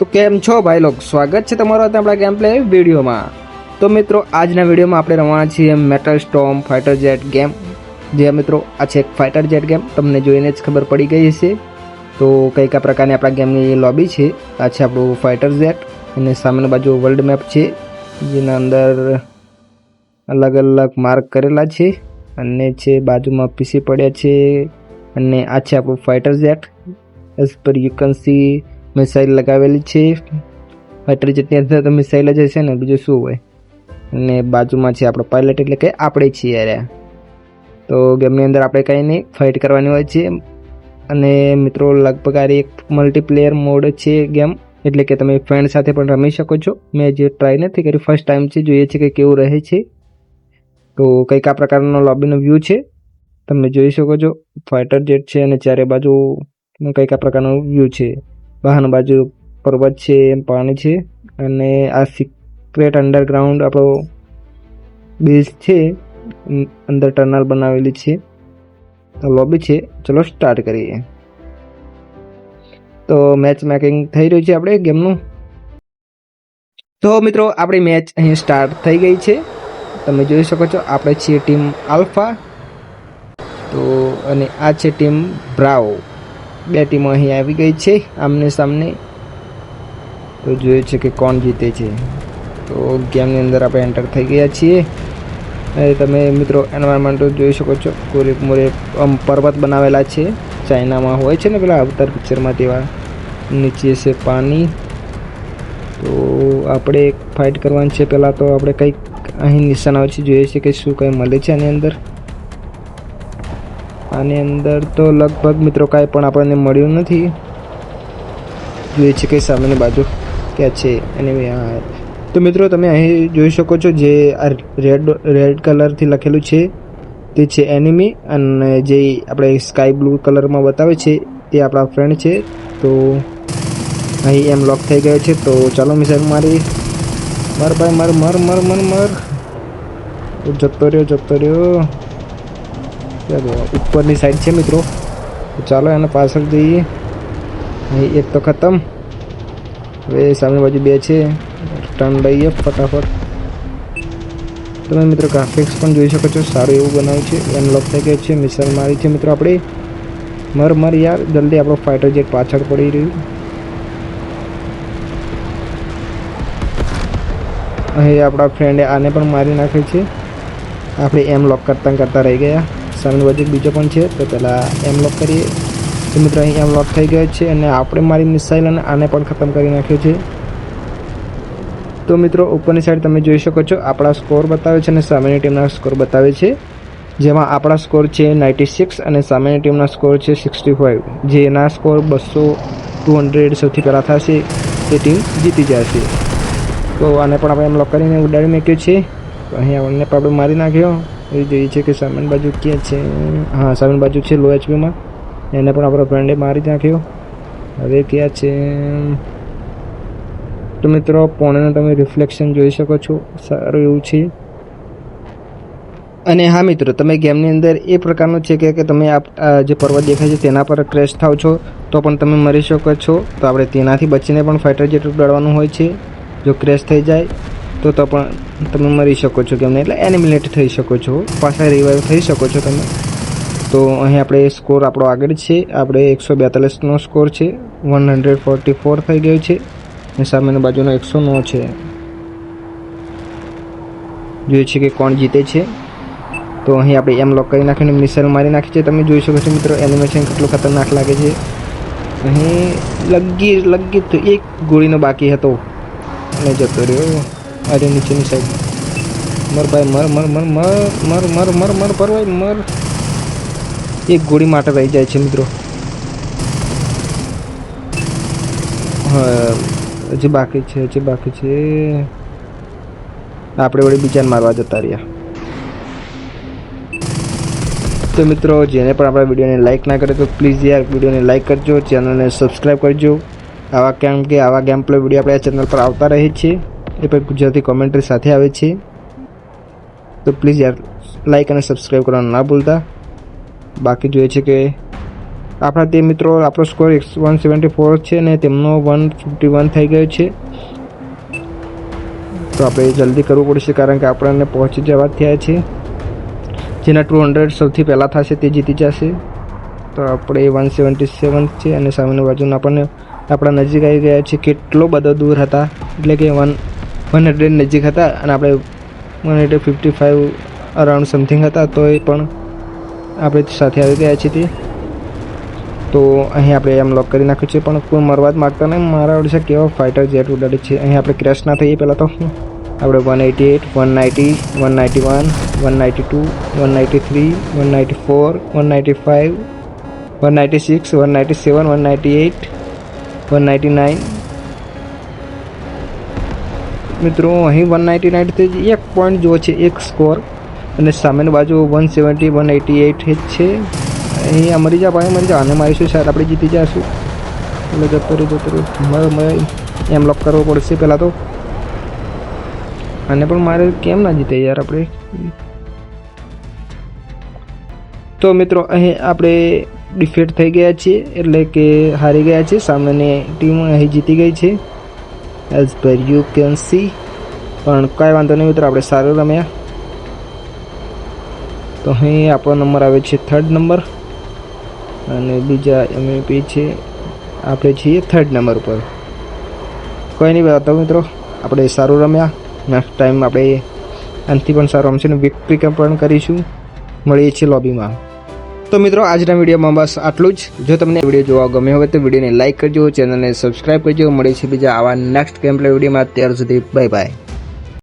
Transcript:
તો કેમ છો ભાઈ લોકો? સ્વાગત છે તમારો આપણા ગેમ પ્લે વિડીયોમાં. તો મિત્રો, આજના વિડીયોમાં આપણે રમવાના છીએ metal storm fighter jet game જે મિત્રો, આ છે ફાઇટર જેટ ગેમ તમને જોઈને જ ખબર પડી ગઈ હશે. તો કઈ કયા પ્રકારની આપણા ગેમની લોબી છે. આ છે આપણું ફાઇટર જેટ અને સામેની બાજુ વર્લ્ડ મેપ છે. જેના અંદર અલગ અલગ માર્ક કરેલા છે. અને છે બાજુમાં પીસી પડ્યા છે. અને આ છે આપણું fighter jet as per you can see missile લગાવેલી છે. ફાઇટર જેટની અંદર તો મિસાઇલ જ હશે ને, બીજું શું હોય? અને બાજુમાં છે આપણો પાયલટ એટલે કે આપણે છીએ યાર. તો ગેમની અંદર આપણે કંઈ નહીં ફાઇટ કરવાની હોય છે. અને મિત્રો, લગભગ આ એક મલ્ટીપ્લેયર મોડ છે ગેમ એટલે કે તમે ફ્રેન્ડ સાથે પણ રમી શકો છો. મેં જે ટ્રાય નથી કરી ફર્સ્ટ ટાઈમ છે, જોઈએ છે કે કેવું રહે છે. તો કંઈક આ પ્રકારનો લોબીનો વ્યૂ છે. તમે જોઈ શકો છો ફાઇટર જેટ છે અને ચારે બાજુ કંઈક આ પ્રકારનો વ્યૂ છે. બહારની બાજુ પર્વત છે પાણી છે. અને આ સિક્રેટ અંડરગ્રાઉન્ડ આપણો બેઝ છે. અંદર ટનલ બનાવેલી છે. લોબી છે. ચલો સ્ટાર્ટ કરીએ. તો મેચ મેકિંગ થઈ રહ્યું છે આપણે ગેમનું તો મિત્રો, આપણી મેચ અહીં સ્ટાર્ટ થઈ ગઈ છે. તમે જોઈ શકો છો, આપણે છીએ ટીમ આલ્ફા તો, અને આ છે ટીમ બ્રાવો બે ટીમો અહીં આવી ગઈ છે, આમને સામને. તો જોઈએ છે કે કોણ જીતે છે. તો ગેમની અંદર આપણે એન્ટર થઈ ગયા છીએ. અને તમે મિત્રો એન્વાયરમેન્ટ જોઈ શકો છો, કોરે મોરે આમ પર્વત બનાવેલા છે. ચાઇનામાં હોય છે ને પેલા અવતાર પિક્ચરમાં તેવા નીચે છે પાણી. તો આપણે ફાઇટ કરવાની છે. પહેલાં તો આપણે કંઈક અહીં નિશાન આવે છે જોઈએ છે કે શું કંઈ મળે છે આની અંદર. આની અંદર તો લગભગ મિત્રો કાંઈ પણ આપણને મળ્યું નથી. જોઈએ છે કે સામેની બાજુ ક્યાં છે. હા તો મિત્રો તમે અહીં જોઈ શકો છો જે આ રેડ રેડ કલરથી લખેલું છે. તે છે એનિમી અને જે આપણે સ્કાય બ્લુ કલરમાં બતાવે છે તે આપણા ફ્રેન્ડ છે. તો અહીં એમ લોક થઈ ગયો છે. તો ચાલો મિસાઈલ મારી. મર ભાઈ, મર મર મર મર મર. જતો રહ્યો જતો રહ્યો. ઉપરની સાઈડ છે મિત્રો. ચાલો એને પાછળ જઈએ. અહીં એક તો ખતમ. હવે સામે બાજુ બે છે. ટર્ન લઈએ ફટાફટ. તમે મિત્રો ગ્રાફિક્સ પણ જોઈ શકો છો. સારું એવું બનાવ્યું છે. એનલોક થઈ ગયું છે. મિસાઇલ મારી છે મિત્રો આપણે. મર મર યાર. જલ્દી આપણો ફાઇટર જેટ પાછળ પડી રહ્યું. અહીં આપણા ફ્રેન્ડે આને પણ મારી નાખે છે. આપણે એમ લોક કરતાં કરતાં રહી ગયા. સામે બાજુ બીજો પણ છે, તો પહેલાં એમ લોક કરીએ. તો મિત્રો, અહીં એમ લોક થઈ ગયો છે અને આપણે મારી મિસાઇલ અને આને પણ ખતમ કરી નાખ્યો છે. તો મિત્રો, ઉપરની સાઈડ તમે જોઈ શકો છો, આપણા સ્કોર બતાવે છે અને સામેની ટીમના સ્કોર બતાવે છે. જેમાં આપણા સ્કોર છે નાઇન્ટી સિક્સ અને સામેની ટીમના સ્કોર છે સિક્સટી ફાઇવ જેના સ્કોર બસો ટુ હંડ્રેડ સૌથી પહેલાં થશે, તે ટીમ જીતી જશે. તો આને પણ આપણે એમ લોક કરીને ઉડાડી મૂક્યો છે. તો અહીં આપણને પણ આપણે મારી નાખ્યો. એ જોઈએ છે કે સામેની બાજુ ક્યાં છે? હા, સામેની બાજુ છે લો એચપીમાં એને પણ આપણા ફ્રેન્ડે મારી નાખ્યો. હવે ક્યાં છે? તો મિત્રો, પોણેનું તમે રિફ્લેક્શન જોઈ શકો છો. સારું એવું છે. અને હા મિત્રો, તમે ગેમની અંદર એ પ્રકારનું છે કે તમે આ જે પર્વત દેખાય છે તેના પર ક્રેશ થાવ છો, તો પણ તમે મરી શકો છો. તો આપણે તેનાથી બચીને પણ ફાઇટર જેટલું ઉડાડવાનું હોય છે, જો ક્રેશ થઈ જાય, તો તો પણ તમે મરી શકો છો ગેમને એટલે એનિમિલેટ થઈ શકો છો. પાછા રિવાઈવ થઈ શકો છો તમે. તો અહીં આપણે સ્કોર આપણો આગળ છે. આપણે એકસો બેતાલીસનો સ્કોર છે. વન હંડ્રેડ ફોર્ટી ફોર થઈ ગયો છે. અને સામેની બાજુનો એકસો નો છે. જોઈએ છે કે કોણ જીતે છે. તો અહીં આપણે એમ લોક કરી નાખીને મિસાઇલ મારી નાખી છે. તમે જોઈ શકો છો મિત્રો એનિમેશન કેટલું ખતરનાક લાગે છે. અહીં લગી લગી એક ગોળીનો બાકી હતો. અને જતો રહ્યો. અરે નીચેની સાઈડ મર ભાઈ, મર મર મર મર મર મર મર મર ભાઈ, મર. એક ગોળી માટે રહી જાય છે, મિત્રો. હજી બાકી છે, હજી બાકી છે. આપણે વળી બીજાને મારવા જતા રહ્યા. તો મિત્રો, જેને પણ આપણા વિડીયોને લાઇક ના કરે તો પ્લીઝ યાર વિડીયોને લાઇક કરજો ચેનલને સબસ્ક્રાઈબ કરજો. આવા કેમ કે આવા ગેમ પ્લે વીડિયો આપણે આ ચેનલ પર આવતા રહે છે એ પણ ગુજરાતી કોમેન્ટ્રી સાથે આવે છે. તો પ્લીઝ યાર લાઇક અને સબસ્ક્રાઈબ કરવાનું ના ભૂલતા. બાકી જોઈએ છે કે આપણા તે મિત્રો, આપણો સ્કોર વન સેવન્ટી ફોર છે અને તેમનો વન ફિફ્ટી વન થઈ ગયો છે. તો આપણે જલ્દી કરવું પડશે કારણ કે આપણને પહોંચી જવા થયા છે. જેના ટુ હંડ્રેડ સૌથી પહેલાં થશે તે જીતી જશે. તો આપણે વન સેવન્ટી સેવન છે અને સામેની બાજુના આપણને આપણા નજીક આવી ગયા છે. કેટલો બધો દૂર હતા. એટલે કે વન વન હંડ્રેડ નજીક હતા અને આપણે one hundred fifty five around something હતા તો એ પણ આપણે સાથે આવી ગયા છીએ. તો અહીં આપણે એમ લોક કરી નાખ્યું છે, પણ કોઈ મરવા જ માગતા નહીં. મારા ઓડિશા કેવા ફાઇટર જેટ ઉડાડે છે. અહીં આપણે ક્રેશ ના થઈએ પહેલાં તો. આપણે one eighty eight one ninety one ninety one one ninety two one ninety three one ninety four one ninety five one ninety six one ninety seven one ninety eight one ninety nine મિત્રો, અહીં one ninety નાઇનથી એક point જો છે, એક score અને સામેની બાજુ one seventy one eighty જ છે. અહીં મરી જા ભાઈ મરી જા. અને મારીશું શાયદ આપણે જીતી જઈશું એટલે જતો રહ્યો જતો રહ્યો એમ લોક કરવો પડશે પહેલાં તો. આને પણ મારે કેમ ના જીતે યાર આપણે? તો મિત્રો, અહીં આપણે ડિફેટ થઈ ગયા છીએ. એટલે કે હારી ગયા છે સામેની ટીમ અહીં જીતી ગઈ છે. As per you can C પણ કાંઈ વાંધો નહીં મિત્રો, આપણે સારું રમ્યા. તો અહીં આપણો નંબર આવે છે થર્ડ નંબર અને બીજા એમએપી છે, આપણે છીએ થર્ડ નંબર ઉપર. કોઈ નહીં, બતાવો મિત્રો, આપણે સારું રમ્યા. નેક્સ્ટ ટાઈમ આપણે આનાથી પણ સારું રમશે અને વિક્ટ્રી પણ કરીશું. મળીએ છીએ લોબીમાં તો મિત્રો, આજના વિડીયોમાં બસ આટલું જ. જો તમને વીડિયો જોવા ગમ્યો હોય તો વિડીયોને લાઇક કરજો, ચેનલને સબસ્ક્રાઈબ કરજો. મળે છે બીજા આવા નેક્સ્ટ ગેમ વિડીયોમાં. અત્યાર સુધી બાય બાય